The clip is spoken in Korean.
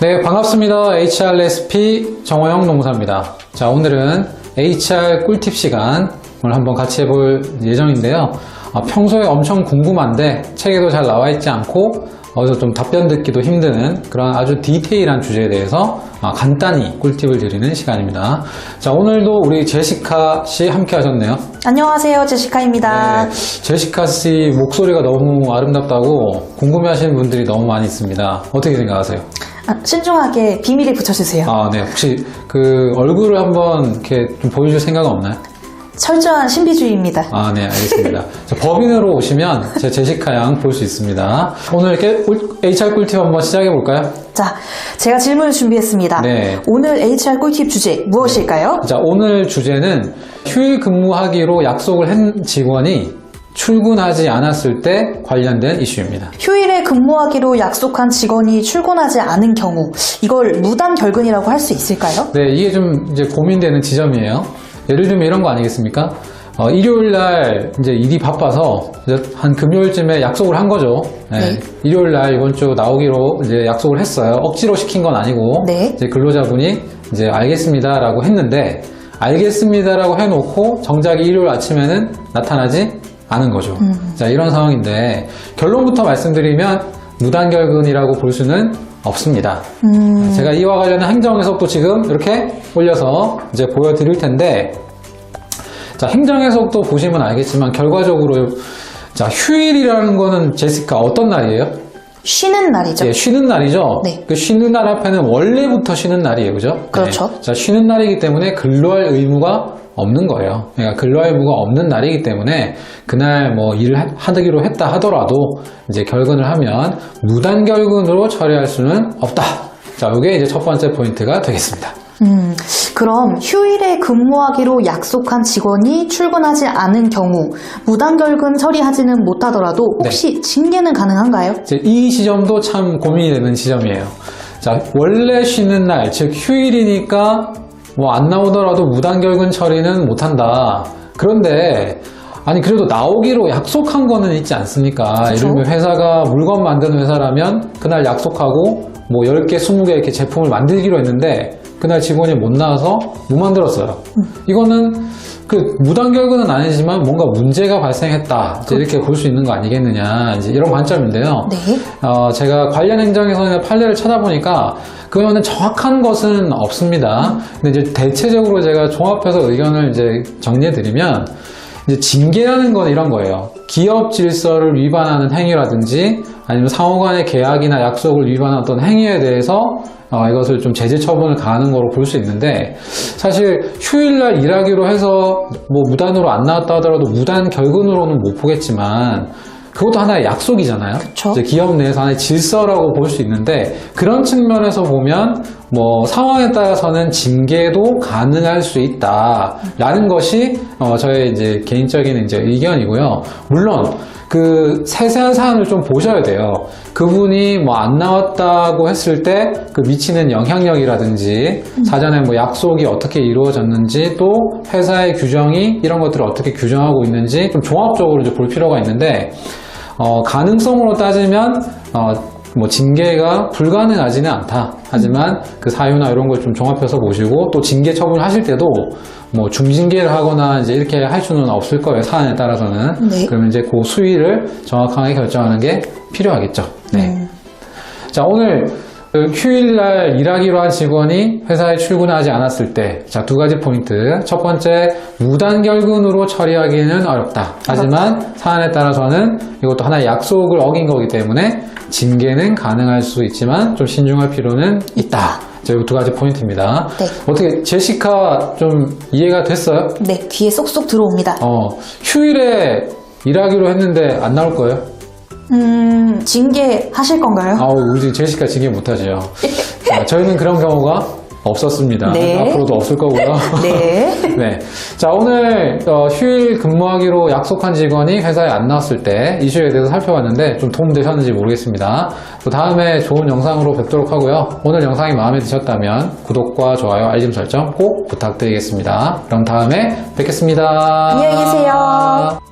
네, 반갑습니다. HRSP 정호영 농사입니다. 자, 오늘은 HR 꿀팁 시간 오늘 한번 같이 해볼 예정인데요. 아, 평소에 엄청 궁금한데 책에도 잘 나와 있지 않고 어디서 좀 답변 듣기도 힘드는 그런 아주 디테일한 주제에 대해서 아, 간단히 꿀팁을 드리는 시간입니다. 자, 오늘도 우리 제시카 씨 함께 하셨네요. 안녕하세요, 제시카입니다. 네, 제시카 씨 목소리가 너무 아름답다고 궁금해하시는 분들이 너무 많이 있습니다. 어떻게 생각하세요? 아, 신중하게 비밀을 붙여주세요. 아, 네. 혹시 그 얼굴을 한번 이렇게 좀 보여줄 생각은 없나요? 철저한 신비주의입니다. 아, 네, 알겠습니다. 자, 법인으로 오시면 제 제시카 양 볼 수 있습니다. 오늘 이렇게 꿀- HR 꿀팁 한번 시작해 볼까요? 자, 제가 질문을 준비했습니다. 네. 오늘 HR 꿀팁 주제 무엇일까요? 자, 오늘 주제는 휴일 근무하기로 약속을 한 직원이 출근하지 않았을 때 관련된 이슈입니다. 휴일에 근무하기로 약속한 직원이 출근하지 않은 경우, 이걸 무단 결근이라고 할 수 있을까요? 네, 이게 좀 이제 고민되는 지점이에요. 예를 들면 이런 거 아니겠습니까? 어, 일요일 날 이제 일이 바빠서 이제 한 금요일쯤에 약속을 한 거죠. 네. 네. 일요일 날 이번 주 나오기로 이제 약속을 했어요. 억지로 시킨 건 아니고 네. 이제 근로자분이 이제 알겠습니다라고 했는데 알겠습니다라고 해놓고 정작 일요일 아침에는 나타나지 않은 거죠. 자 이런 상황인데 결론부터 말씀드리면 무단 결근이라고 볼 수는 없습니다. 음, 제가 이와 관련한 행정 해석도 지금 이렇게 올려서 이제 보여드릴 텐데, 자, 행정 해석도 보시면 알겠지만, 결과적으로, 자, 휴일이라는 거는 제시카 어떤 날이에요? 쉬는 날이죠. 예, 쉬는 날이죠? 네. 그 쉬는 날 앞에는 원래부터 쉬는 날이에요. 그죠? 그렇죠. 네. 자, 쉬는 날이기 때문에 근로할 의무가 없는 거예요. 그러니까 근로할 의무가 없는 날이기 때문에 그날 뭐 일을 하- 하기로 했다 하더라도 이제 결근을 하면 무단 결근으로 처리할 수는 없다. 자, 이게 이제 첫 번째 포인트가 되겠습니다. 음, 그럼 휴일에 근무하기로 약속한 직원이 출근하지 않은 경우, 무단 결근 처리하지는 못하더라도 혹시 징계는 가능한가요? 이제 이 지점도 참 고민이 되는 지점이에요. 자, 원래 쉬는 날, 즉 휴일이니까 뭐 안 나오더라도 무단 결근 처리는 못한다. 그런데 아니 그래도 나오기로 약속한 거는 있지 않습니까? 그쵸. 들면 회사가 물건 만드는 회사라면 그날 약속하고 뭐 10개, 20개 이렇게 제품을 만들기로 했는데 그날 직원이 못 나와서 못 만들었어요. 이거는 그 무단 결근은 아니지만 뭔가 문제가 발생했다. 이제 이렇게 볼 수 있는 거 아니겠느냐. 이제 이런 관점인데요. 네. 어, 제가 관련 행정에서는 판례를 찾아보니까 그거는 정확한 것은 없습니다. 근데 이제 대체적으로 제가 종합해서 의견을 이제 정리해드리면 이제 징계라는 건 이런 거예요. 기업 질서를 위반하는 행위라든지 아니면 상호 간의 계약이나 약속을 위반한 어떤 행위에 대해서 어, 이것을 좀 제재 처분을 가하는 거로 볼 수 있는데 사실 휴일날 일하기로 해서 뭐 무단으로 안 나왔다 하더라도 무단 결근으로는 못 보겠지만 그것도 하나의 약속이잖아요. 기업 내에서 하나의 질서라고 볼 수 있는데 그런 측면에서 보면 뭐 상황에 따라서는 징계도 가능할 수 있다라는 것이 어, 저의 이제 개인적인 이제 의견이고요. 물론 그 세세한 사안을 좀 보셔야 돼요. 그분이 뭐 안 나왔다고 했을 때 그 미치는 영향력이라든지 사전에 뭐 약속이 어떻게 이루어졌는지 또 회사의 규정이 이런 것들을 어떻게 규정하고 있는지 좀 종합적으로 이제 볼 필요가 있는데 어, 가능성으로 따지면 어, 뭐 징계가 불가능하지는 않다. 하지만 그 사유나 이런 걸 좀 종합해서 보시고 또 징계 처분하실 때도 뭐 중징계를 하거나 이제 이렇게 할 수는 없을 거예요. 사안에 따라서는. 네. 그러면 이제 그 수위를 정확하게 결정하는 게 필요하겠죠. 네. 음. 자, 오늘 그 휴일날 일하기로 한 직원이 회사에 출근하지 않았을 때, 자, 두 가지 포인트. 첫 번째, 무단 결근으로 처리하기는 어렵다. 하지만 사안에 따라서는 이것도 하나의 약속을 어긴 거기 때문에 징계는 가능할 수 있지만 좀 신중할 필요는 있다. 자, 이두 가지 포인트입니다. 네. 어떻게, 제시카 좀 이해가 됐어요? 네, 귀에 쏙쏙 들어옵니다. 어, 휴일에 일하기로 했는데 안 나올 거예요? 음, 징계 하실 건가요? 아우, 우리 제시카 징계 못하죠. 자, 저희는 그런 경우가 없었습니다. 네. 앞으로도 없을 거고요. 네. 네. 자, 오늘 어, 휴일 근무하기로 약속한 직원이 회사에 안 나왔을 때 이슈에 대해서 살펴봤는데 좀 도움되셨는지 모르겠습니다. 또 다음에 좋은 영상으로 뵙도록 하고요. 오늘 영상이 마음에 드셨다면 구독과 좋아요, 알림 설정 꼭 부탁드리겠습니다. 그럼 다음에 뵙겠습니다. 안녕히 계세요.